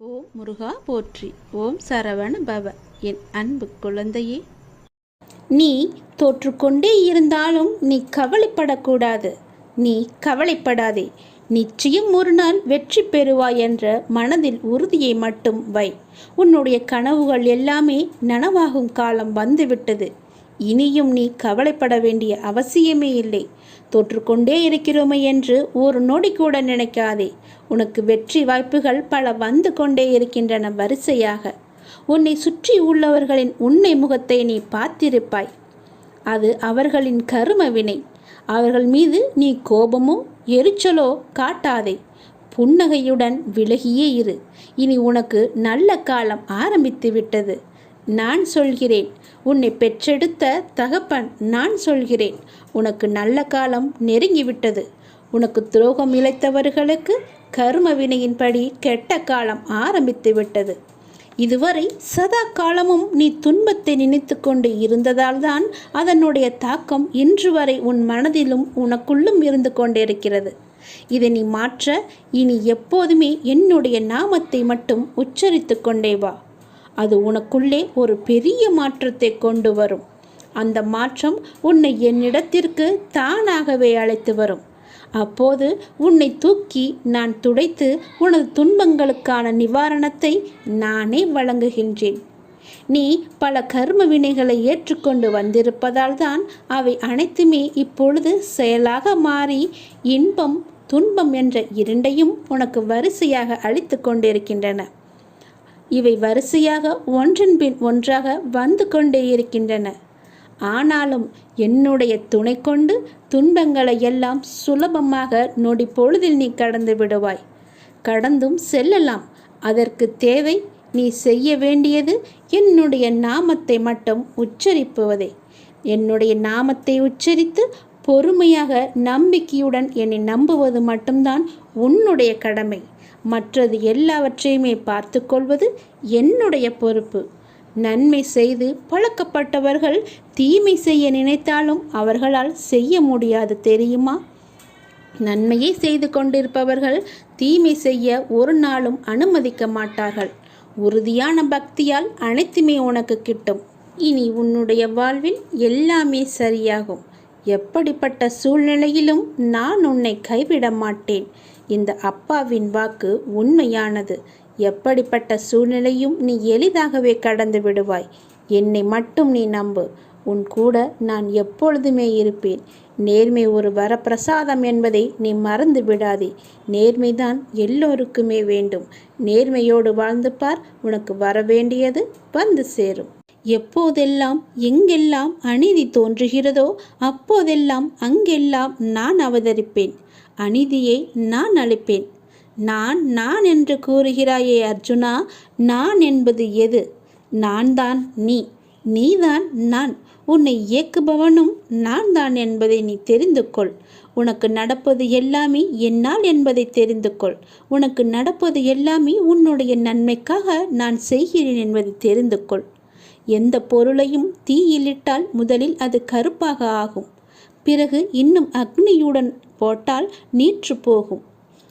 ஓம் முருகா போற்றி. ஓம் சரவண பவ. என் அன்பு குழந்தையே. நீ தோற்றுக்கொண்டே இருந்தாலும் நீ கவலைப்படக்கூடாது. நீ கவலைப்படாதே. நிச்சயம் ஒரு நாள் வெற்றி பெறுவாய் என்ற மனதில் உறுதியை மட்டும் வை. உன்னுடைய கனவுகள் எல்லாமே நனவாகும் காலம் வந்துவிட்டது. இனியும் நீ கவலைப்பட வேண்டிய அவசியமே இல்லை. தோற்றுக்கொண்டே இருக்கிறோமே என்று ஒரு நொடி கூட நினைக்காதே. உனக்கு வெற்றி வாய்ப்புகள் பல வந்து கொண்டே இருக்கின்றன வரிசையாக. உன்னை சுற்றி உள்ளவர்களின் உன்னை முகத்தை நீ பார்த்திருப்பாய். அது அவர்களின் கரும வினை. அவர்கள் மீது நீ கோபமோ எரிச்சலோ காட்டாதே. புன்னகையுடன் விலகியே இரு. இனி உனக்கு நல்ல காலம் ஆரம்பித்து விட்டது நான் சொல்கிறேன். உன்னை பெற்றெடுத்த தகப்பன் நான் சொல்கிறேன். உனக்கு நல்ல காலம் நெருங்கிவிட்டது. உனக்கு துரோகம் இழைத்தவர்களுக்கு கர்ம வினையின்படி கெட்ட காலம் ஆரம்பித்து விட்டது. இதுவரை சதா காலமும் நீ துன்பத்தை நினைத்து கொண்டு இருந்ததால்தான் அதனுடைய தாக்கம் இன்று வரை உன் மனதிலும் உனக்குள்ளும் இருந்து கொண்டிருக்கிறது. இதை நீ மாற்ற இனி எப்போதுமே என்னுடைய நாமத்தை மட்டும் உச்சரித்து கொண்டே வா. அது உனக்குள்ளே ஒரு பெரிய மாற்றத்தை கொண்டு வரும். அந்த மாற்றம் உன்னை என்னிடத்திற்கு தானாகவே அழைத்து வரும். அப்போது உன்னை தூக்கி நான் துடைத்து உனது துன்பங்களுக்கான நிவாரணத்தை நானே வழங்குகின்றேன். நீ பல கர்ம வினைகளை ஏற்றுக்கொண்டு வந்திருப்பதால் தான் அவை அனைத்துமே இப்பொழுது செயலாக மாறி இன்பம் துன்பம் என்ற இரண்டையும் உனக்கு வரிசையாக அளித்து கொண்டிருக்கின்றன. இவை வரிசையாக ஒன்றன்பின் ஒன்றாக வந்து கொண்டே இருக்கின்றன. ஆனாலும் என்னுடைய துணை கொண்டு துன்பங்களை எல்லாம் சுலபமாக நொடி பொழுதில் நீ கடந்து விடுவாய். கடந்தும் செல்லலாம். அதற்கு தேவை நீ செய்ய வேண்டியது என்னுடைய நாமத்தை மட்டும் உச்சரிப்புவதே. என்னுடைய நாமத்தை உச்சரித்து பொறுமையாக நம்பிக்கையுடன் என்னை நம்புவது மட்டும்தான் உன்னுடைய கடமை. மற்றது எல்லாவற்றையுமே பார்த்து கொள்வது என்னுடைய பொறுப்பு. நன்மை செய்து பழக்கப்பட்டவர்கள் தீமை செய்ய நினைத்தாலும் அவர்களால் செய்ய முடியாது தெரியுமா? நன்மையை செய்து கொண்டிருப்பவர்கள் தீமை செய்ய ஒரு நாளும் அனுமதிக்க மாட்டார்கள். உறுதியான பக்தியால் அனைத்துமே உனக்கு கிட்டும். இனி உன்னுடைய வாழ்வில் எல்லாமே சரியாகும். எப்படிப்பட்ட சூழ்நிலையிலும் நான் உன்னை கைவிட மாட்டேன். இந்த அப்பாவின் வாக்கு உண்மையானது. எப்படிப்பட்ட சூழ்நிலையும் நீ எளிதாகவே கடந்து விடுவாய். என்னை மட்டும் நீ நம்பு. உன் கூட நான் எப்பொழுதுமே இருப்பேன். நேர்மை ஒரு வரப்பிரசாதம் என்பதை நீ மறந்து விடாதே. நேர்மைதான் எல்லோருக்குமே வேண்டும். நேர்மையோடு வாழ்ந்து பார். உனக்கு வரவேண்டியது வந்து சேரும். எப்போதெல்லாம் எங்கெல்லாம் அநீதி தோன்றுகிறதோ அப்போதெல்லாம் அங்கெல்லாம் நான் அவதரிப்பேன். அநீதியை நான் அளிப்பேன் நான் நான் என்று கூறுகிறாயே அர்ஜுனா நான் என்பது எது? நான் தான் நீ. நீதான் நான். உன்னை இயக்குபவனும் நான் தான் என்பதை நீ தெரிந்து கொள். உனக்கு நடப்பது எல்லாமே என்னால் என்பதை தெரிந்து கொள். உனக்கு நடப்பது எல்லாமே உன்னுடைய நன்மைக்காக நான் செய்கிறேன் என்பதை தெரிந்து கொள். எந்த பொருளையும் தீயிலிட்டால் முதலில் அது கருப்பாக ஆகும். பிறகு இன்னும் அக்னியுடன் போட்டால் நீற்று போகும்.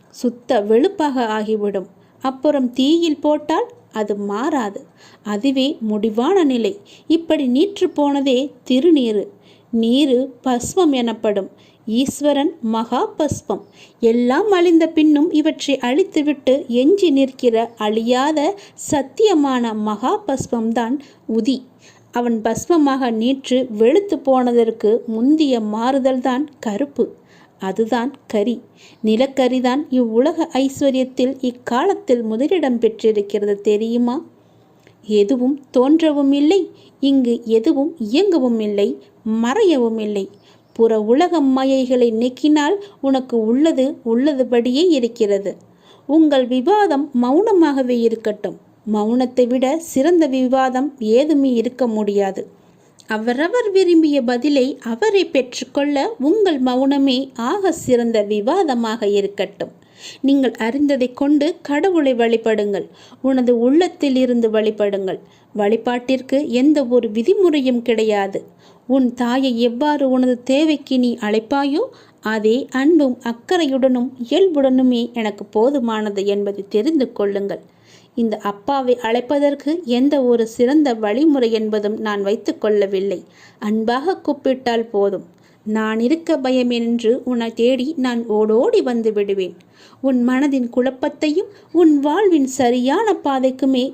சுத்த வெளுப்பாக ஆகிவிடும். அப்புறம் தீயில் போட்டால் அது மாறாது. அதுவே முடிவான நிலை. இப்படி நீற்று போனதே திருநீறு. நீரு பஸ்மம் எனப்படும். ஈஸ்வரன் மகா பஸ்பம் எல்லாம் அழிந்த பின்னும் இவற்றை அழித்துவிட்டு எஞ்சி நிற்கிற அழியாத சத்தியமான மகா பஸ்பம்தான் உதி. அவன் பஸ்மமாக நீற்று வெளுத்து போனதற்கு முந்திய மாறுதல்தான் கருப்பு. அதுதான் கரி. நிலக்கரிதான் இவ்வுலக ஐஸ்வர்யத்தில் இக்காலத்தில் முதலிடம் பெற்றிருக்கிறது தெரியுமா? எதுவும் தோன்றவும் இல்லை இங்கு எதுவும் இயங்கவும் இல்லை மறையவும் இல்லை புற உலக மாயைகளை நீக்கினால் உனக்கு உள்ளது உள்ளதுபடியே இருக்கிறது. உங்கள் விவாதம் மௌனமாகவே இருக்கட்டும். மௌனத்தை விட சிறந்த விவாதம் ஏதுமே இருக்க முடியாது. அவரவர் விரும்பிய பதிலை அவரை பெற்றுக்கொள்ள உங்கள் மௌனமே ஆக சிறந்த விவாதமாக இருக்கட்டும். நீங்கள் அறிந்ததை கொண்டு கடவுளை வழிபடுங்கள். உனது உள்ளத்தில் இருந்து வழிபடுங்கள். வழிபாட்டிற்கு எந்த ஒரு விதிமுறையும் கிடையாது. உன் தாயை எவ்வாறு உனது தேவைக்கு நீ அழைப்பாயோ அதே அன்பும் அக்கறையுடனும் இயல்புடனுமே எனக்கு போதுமானது என்பதை தெரிந்து கொள்ளுங்கள். இந்த அப்பாவை அழைப்பதற்கு எந்த ஒரு சிறந்த வழிமுறை என்பதும் நான் வைத்துக்கொள்ளவில்லை அன்பாக கூப்பிட்டால் போதும். நான் இருக்க பயமென்று உன்னை தேடி நான் ஓடோடி வந்து விடுவேன். உன் மனதின் குழப்பத்தையும் உன் வாழ்வின் சரியான பாதைக்குமே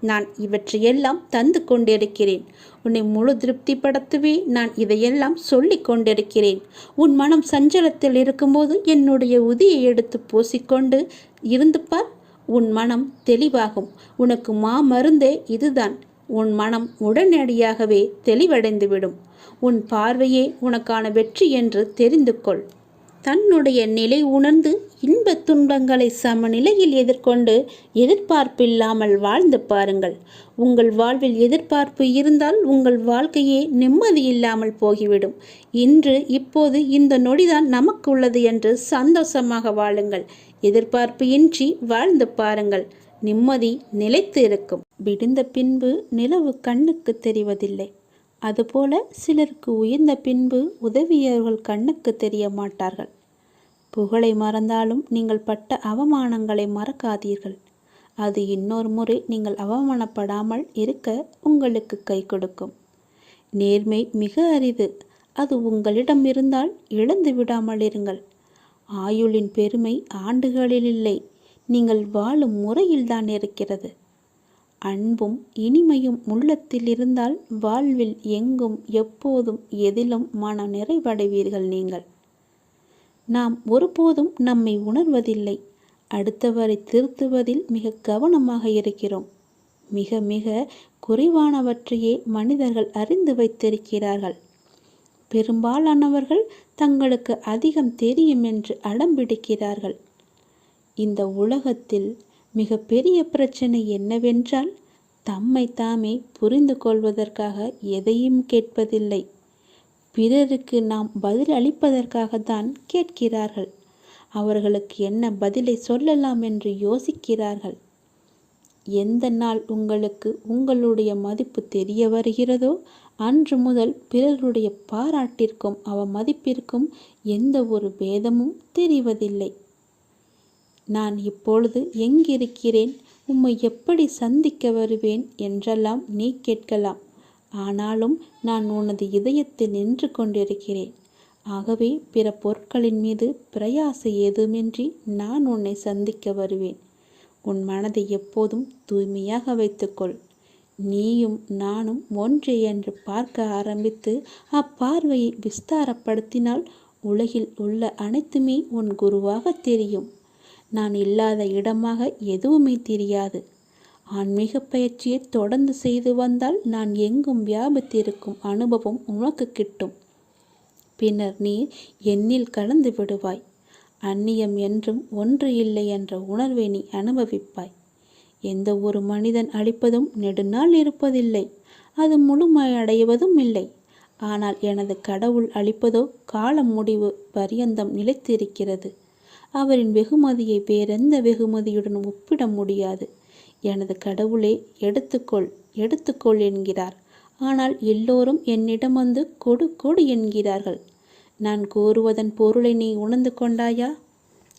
நான் இவற்றையெல்லாம் தந்து கொண்டிருக்கிறேன். உன்னை முழு திருப்திப்படுத்தவே நான் இதையெல்லாம் சொல்லி கொண்டிருக்கிறேன். உன் மனம் சஞ்சலத்தில் இருக்கும்போது என்னுடைய உதியை எடுத்து பூசிக்கொண்டு இருந்து பார். உன் மனம் தெளிவாகும். உனக்கு மா மருந்தே இதுதான். உன் மனம் உடனடியாகவே தெளிவடைந்துவிடும். உன் பார்வையே உனக்கான வெற்றி என்று தெரிந்து கொள். தன்னுடைய நிலை உணர்ந்து இன்பத் துன்பங்களை சமநிலையில் எதிர்கொண்டு எதிர்பார்ப்பில்லாமல் வாழ்ந்து பாருங்கள். உங்கள் வாழ்வில் எதிர்பார்ப்பு இருந்தால் உங்கள் வாழ்க்கையே நிம்மதி இல்லாமல் போகிவிடும். இன்று இப்போது இந்த நொடிதான் நமக்கு உள்ளது என்று சந்தோஷமாக வாழுங்கள். எதிர்பார்ப்பு இன்றி வாழ்ந்து பாருங்கள். நிம்மதி நிலைத்து இருக்கும். விடுந்த பின்பு நிலவு கண்ணுக்கு தெரிவதில்லை. அதுபோல சிலருக்கு உயர்ந்த பின்பு உதவியவர்கள் கண்ணுக்கு தெரிய மாட்டார்கள். புகழை மறந்தாலும் நீங்கள் பட்ட அவமானங்களை மறக்காதீர்கள். அது இன்னொரு முறை நீங்கள் அவமானப்படாமல் இருக்க உங்களுக்கு கை கொடுக்கும். நேர்மை மிக அரிது. அது உங்களிடம் இருந்தால் இழந்து விடாமல் இருங்கள். ஆயுளின் பெருமை ஆண்டுகளில் இல்லை. நீங்கள் வாழும் முறையில்தான் இருக்கிறது. அன்பும் இனிமையும் உள்ளத்தில் இருந்தால் வாழ்வில் எங்கும் எப்போதும் எதிலும் மன நிறைவடைவீர்கள் நீங்கள். நாம் ஒருபோதும் நம்மை உணர்வதில்லை. அடுத்தவரை திருத்துவதில் மிக கவனமாக இருக்கிறோம். மிக மிக குறைவானவற்றையே மனிதர்கள் அறிந்து வைத்திருக்கிறார்கள். பெரும்பாலானவர்கள் தங்களுக்கு அதிகம் தெரியும் என்று அடம்பிடிக்கிறார்கள் இந்த உலகத்தில் மிக பெரிய பிரச்சனை என்னவென்றால் தம்மை தாமே புரிந்து கொள்வதற்காக எதையும் கேட்பதில்லை. பிறருக்கு நாம் பதில் அளிப்பதற்காகத்தான் கேட்கிறார்கள். அவர்களுக்கு என்ன பதிலை சொல்லலாம் என்று யோசிக்கிறார்கள். எந்த நாள் உங்களுக்கு உங்களுடைய மதிப்பு தெரிய வருகிறதோ அன்று முதல் பிறருடைய பாராட்டிற்கும் அவ மதிப்பிற்கும் எந்த ஒரு பேதமும் தெரிவதில்லை. நான் இப்பொழுது எங்கிருக்கிறேன்? உம்மை எப்படி சந்திக்க வருவேன்? என்றெல்லாம் நீ கேட்கலாம். ஆனாலும் நான் உனது இதயத்தில் நின்று கொண்டிருக்கிறேன். ஆகவே பிற பொருட்களின் மீது பிரயாசை ஏதுமின்றி நான் உன்னை சந்திக்க வருவேன். உன் மனதை எப்போதும் தூய்மையாக வைத்துக்கொள். நீயும் நானும் ஒன்றே என்று பார்க்க ஆரம்பித்து அப்பார்வையை விஸ்தாரப்படுத்தினால் உலகில் உள்ள அனைத்துமே உன் குருவாக தெரியும். நான் இல்லாத இடமாக எதுவுமே தெரியாது. ஆன்மீக பயிற்சியை தொடர்ந்து செய்து வந்தால் நான் எங்கும் வியாபித்திருக்கும் அனுபவம் உனக்கு கிட்டும். பின்னர் நீ என்னில் கலந்து விடுவாய். அந்நியம் என்றும் ஒன்று இல்லை என்ற உணர்வை நீ அனுபவிப்பாய். எந்த ஒரு மனிதன் அழிப்பதும் நெடுநாள் இருப்பதில்லை. அது முழுமையடைவதும் இல்லை. ஆனால் எனது கடவுள் அளிப்பதோ காலம் முடிவு பரியந்தம் நிலைத்திருக்கிறது. அவரின் வெகுமதியை வேறெந்த வெகுமதியுடன் ஒப்பிட முடியாது. எனது கடவுளே எடுத்துக்கொள் எடுத்துக்கொள் என்கிறார். ஆனால் எல்லோரும் என்னிடம் வந்து கொடு கொடு என்கிறார்கள். நான் கூறுவதன் பொருளை நீ உணர்ந்து கொண்டாயா?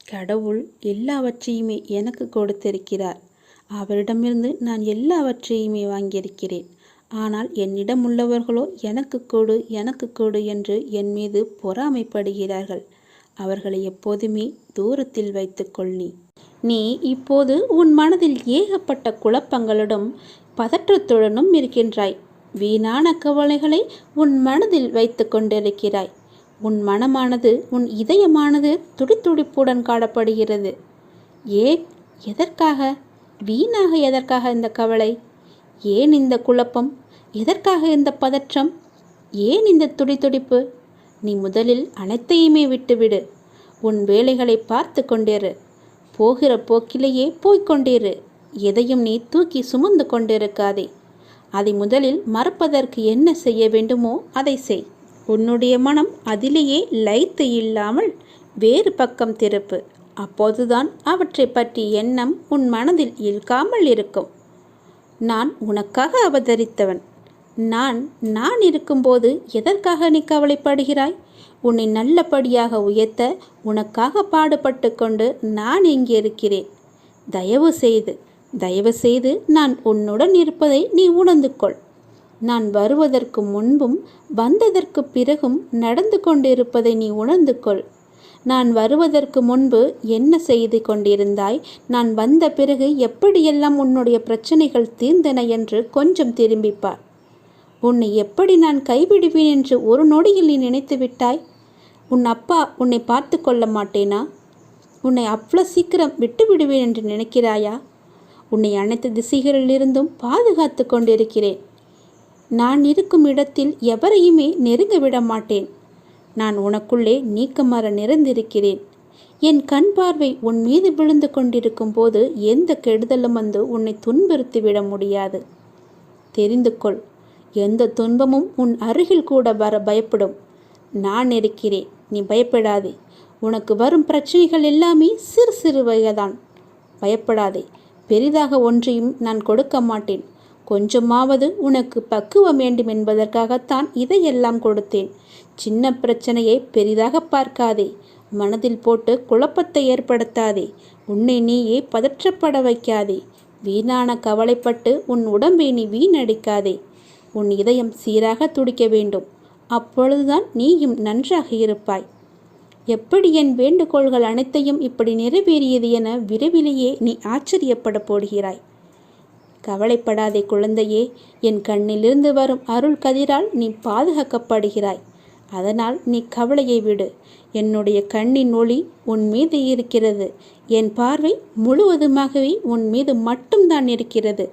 கடவுள் எல்லாவற்றையுமே எனக்கு கொடுத்திருக்கிறார். அவரிடமிருந்து நான் எல்லாவற்றையுமே வாங்கியிருக்கிறேன். ஆனால் என்னிடம் உள்ளவர்களோ எனக்கு கொடு எனக்கு கொடு என்று என் மீது பொறாமைப்படுகிறார்கள். அவர்களை எப்போதுமே தூரத்தில் வைத்துக்கொள் நீ. நீ இப்போது உன் மனதில் ஏகப்பட்ட குழப்பங்களுடன் பதற்றத்துடனும் இருக்கின்றாய். வீணான கவலைகளை உன் மனதில் வைத்து கொண்டிருக்கிறாய். உன் மனமானது உன் இதயமானது துடித்துடிப்புடன் காணப்படுகிறது. ஏன்? எதற்காக? வீணாக எதற்காக இந்த கவலை? ஏன் இந்த குழப்பம்? எதற்காக இந்த பதற்றம்? ஏன் இந்த துடித்துடிப்பு? நீ முதலில் அனைத்தையுமே விட்டுவிடு. உன் வேலைகளை பார்த்து கொண்டிரு. போகிற போக்கிலேயே போய்கொண்டிரு எதையும் நீ தூக்கி சுமந்து கொண்டிருக்காதே. அதை முதலில் மறப்பதற்கு என்ன செய்ய வேண்டுமோ அதை செய். உன்னுடைய மனம் அதிலேயே லைத்து இல்லாமல் வேறு பக்கம் திருப்பு. அப்போதுதான் அவற்றை பற்றி எண்ணம் உன் மனதில் இழுக்காமல் இருக்கும். நான் உனக்காக அவதரித்தவன். நான் நான் இருக்கும்போது எதற்காக நீ கவலைப்படுகிறாய்? உன்னை நல்லபடியாக உயர்த்த உனக்காக பாடுபட்டு கொண்டு நான் இங்கே இருக்கிறேன். தயவு செய்து தயவு செய்து நான் உன்னுடன் இருப்பதை நீ உணர்ந்து கொள் நான் வருவதற்கு முன்பும் வந்ததற்கு பிறகும் நடந்து கொண்டிருப்பதை நீ உணர்ந்து கொள் நான் வருவதற்கு முன்பு என்ன செய்து கொண்டிருந்தாய்? நான் வந்த பிறகு எப்படியெல்லாம் உன்னுடைய பிரச்சனைகள் தீர்ந்தன என்று கொஞ்சம் திரும்பிப்பார் உன்னை எப்படி நான் கைவிடுவேன் என்று ஒரு நொடியில் நீ நினைத்து விட்டாய்? உன் அப்பா உன்னை பார்த்து கொள்ள மாட்டேனா? உன்னை அவ்வளோ சீக்கிரம் விட்டு விடுவேன் என்று நினைக்கிறாயா? உன்னை அனைத்து திசைகளிலிருந்தும் பாதுகாத்து கொண்டிருக்கிறேன். நான் இருக்கும் இடத்தில் எவரையுமே நெருங்க விட மாட்டேன். நான் உனக்குள்ளே நீக்கமர நிறைந்திருக்கிறேன். என் கண் பார்வை உன் மீது விழுந்து கொண்டிருக்கும் போது எந்த கெடுதலும் வந்து உன்னை துன்புறுத்தி விட முடியாது. தெரிந்து கொள் எந்த துன்பமும் உன் அருகில் கூட வர பயப்படும். நான் இருக்கிறேன். நீ பயப்படாதே. உனக்கு வரும் பிரச்சனைகள் எல்லாமே சிறு சிறு வகைதான். பயப்படாதே. பெரிதாக ஒன்றையும் நான் கொடுக்க மாட்டேன். கொஞ்சமாவது உனக்கு பக்குவம் வேண்டும் என்பதற்காகத்தான் இதையெல்லாம் கொடுத்தேன். சின்ன பிரச்சனையை பெரிதாக பார்க்காதே. மனதில் போட்டு குழப்பத்தை ஏற்படுத்தாதே. உன்னை நீயே பதற்றப்பட வைக்காதே. வீணான கவலைப்பட்டு உன் உடம்பை நீ வீணடிக்காதே. உன் இதயம் சீராக துடிக்க வேண்டும். அப்பொழுதுதான் நீயும் நன்றாக இருப்பாய். எப்படி என் வேண்டுகோள்கள் அனைத்தையும் இப்படி நிறைவேறியது என விரைவிலேயே நீ ஆச்சரியப்பட போடுகிறாய். கவலைப்படாதே குழந்தையே என் கண்ணிலிருந்து வரும் அருள் கதிரால் நீ பாதுகாக்கப்படுகிறாய். அதனால் நீ கவலையை விடு. என்னுடைய கண்ணின் ஒளி உன் மீது இருக்கிறது. என் பார்வை முழுவதுமாகவே உன் மீது மட்டும்தான் இருக்கிறது.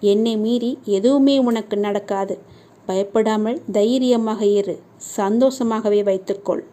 என்னை மீறி எதுவுமே உனக்கு நடக்காது. பயப்படாமல் தைரியமாக இரு. சந்தோஷமாகவே வைத்துக்கொள்.